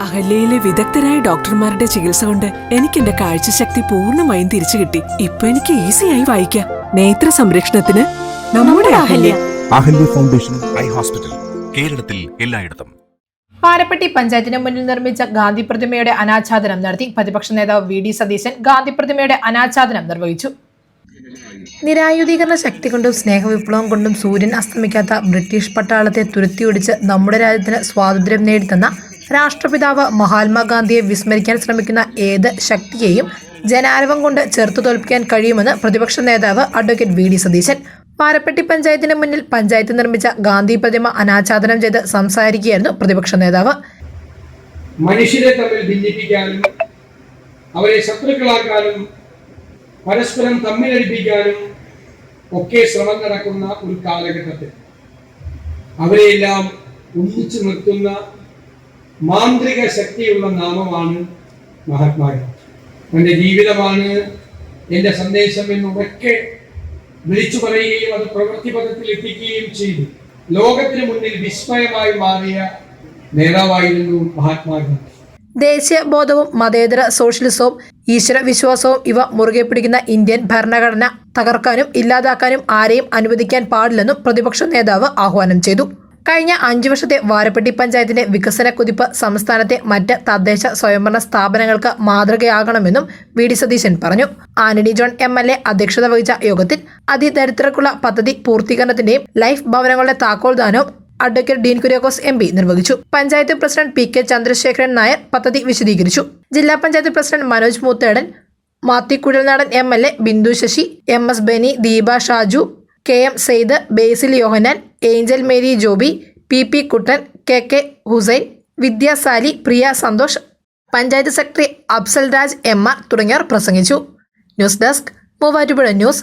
അഹല്യയിലെ വിദഗ്ധരായ ഡോക്ടർമാരുടെ ചികിത്സ കൊണ്ട് എനിക്ക് എന്റെ കാഴ്ചശക്തി പൂർണമായും തിരിച്ചു കിട്ടി. ഇപ്പൊ എനിക്ക് ഈസിയായി വായിക്കാം. നേത്ര സംരക്ഷണത്തിന് നമ്മുടെ Ahalya. Ahalya. Foundation eye hospital കേരളത്തിൽ എല്ലായിടത്തും. പാരപ്പെട്ടി പഞ്ചായത്തിന് മുന്നിൽ നിർമ്മിച്ച ഗാന്ധി പ്രതിമയുടെ അനാച്ഛാദനം നടത്തി പ്രതിപക്ഷ നേതാവ് വി ഡി സതീശൻ ഗാന്ധി പ്രതിമയുടെ അനാച്ഛാദനം നിർവഹിച്ചു. നിരായുധീകരണ ശക്തി കൊണ്ടും സ്നേഹവിപ്ലവം കൊണ്ടും സൂര്യൻ അസ്തമിക്കാത്ത ബ്രിട്ടീഷ് പട്ടാളത്തെ തുരുത്തിയൊടിച്ച് നമ്മുടെ രാജ്യത്തിന് സ്വാതന്ത്ര്യം നേടിത്തന്ന രാഷ്ട്രപിതാവ് മഹാത്മാഗാന്ധിയെ വിസ്മരിക്കാൻ ശ്രമിക്കുന്ന ഏത് ശക്തിയെയും ജനാരവം കൊണ്ട് ചെറുത്തു തോൽപ്പിക്കാൻ കഴിയുമെന്ന് പ്രതിപക്ഷ നേതാവ് advocate V D Satheesan. Parappetti പഞ്ചായത്തിന് മുന്നിൽ പഞ്ചായത്ത് നിർമ്മിച്ച ഗാന്ധി പ്രതിമ അനാച്ഛാദനം ചെയ്ത് സംസാരിക്കുകയായിരുന്നു പ്രതിപക്ഷ നേതാവ്. മനുഷ്യരെ തമ്മിൽ ഭിന്നിപ്പിക്കാനും അവരെ ശത്രുക്കളാക്കാനും പരസ്പരം തമ്മിലടിപ്പിക്കാനും ഒക്കെ ശ്രമം നടക്കുന്ന ഒരു കാലഘട്ടത്തിൽ അവരെയെല്ലാം ഒന്നിച്ചു നിർത്തുന്ന മാന്ത്രിക ശക്തിയുള്ള നാമമാണ് മഹാത്മാഗാന്ധി എന്റെ ജീവിതമാണ് എന്റെ സന്ദേശം എന്നുറക്കെ വിളിച്ചു പറയുകയും അത് പ്രവൃത്തി പദത്തിൽ എത്തിക്കുകയും ചെയ്തു. ലോകത്തിന് മുന്നിൽ വിസ്മയമായി മാറിയ നേതാവായിരുന്നു മഹാത്മാഗാന്ധി ദേശീയ ബോധവും മതേതര സോഷ്യലിസവും ഈശ്വര വിശ്വാസവും ഇവ മുറുകെ പിടിക്കുന്ന ഇന്ത്യൻ ഭരണഘടന തകർക്കാനും ഇല്ലാതാക്കാനും ആരെയും അനുവദിക്കാൻ പാടില്ലെന്നും പ്രതിപക്ഷ നേതാവ് ആഹ്വാനം ചെയ്തു. കഴിഞ്ഞ അഞ്ചു വർഷത്തെ വാരപ്പെട്ടി പഞ്ചായത്തിന്റെ വികസന കുതിപ്പ് സംസ്ഥാനത്തെ മറ്റ് തദ്ദേശ സ്വയംഭരണ സ്ഥാപനങ്ങൾക്ക് മാതൃകയാകണമെന്നും വി ഡി സതീശൻ പറഞ്ഞു. Antony John M L A അധ്യക്ഷത വഹിച്ച യോഗത്തിൽ അതിദരിദ്രർക്കുള്ള പദ്ധതി പൂർത്തീകരണത്തിന്റെയും ലൈഫ് ഭവനങ്ങളുടെ താക്കോൽദാനവും advocate Dean Kuriakose M P നിർവഹിച്ചു. Panchayat president P K Chandrasekharan Nair പദ്ധതി വിശദീകരിച്ചു. ജില്ലാ panchayat president Manoj Moothedan Mathew Kuzhalnadan M L A Bindu Sasi M S Beni Deepa Shaju K M Syed Basil Yohannan Angel Mary Joby P P Kuttan K K Hussain Vidyasali Priya Santhosh panchayat secretary Afsal Raj M R തുടങ്ങിയവർ പ്രസംഗിച്ചു. News desk Muvattupuzha news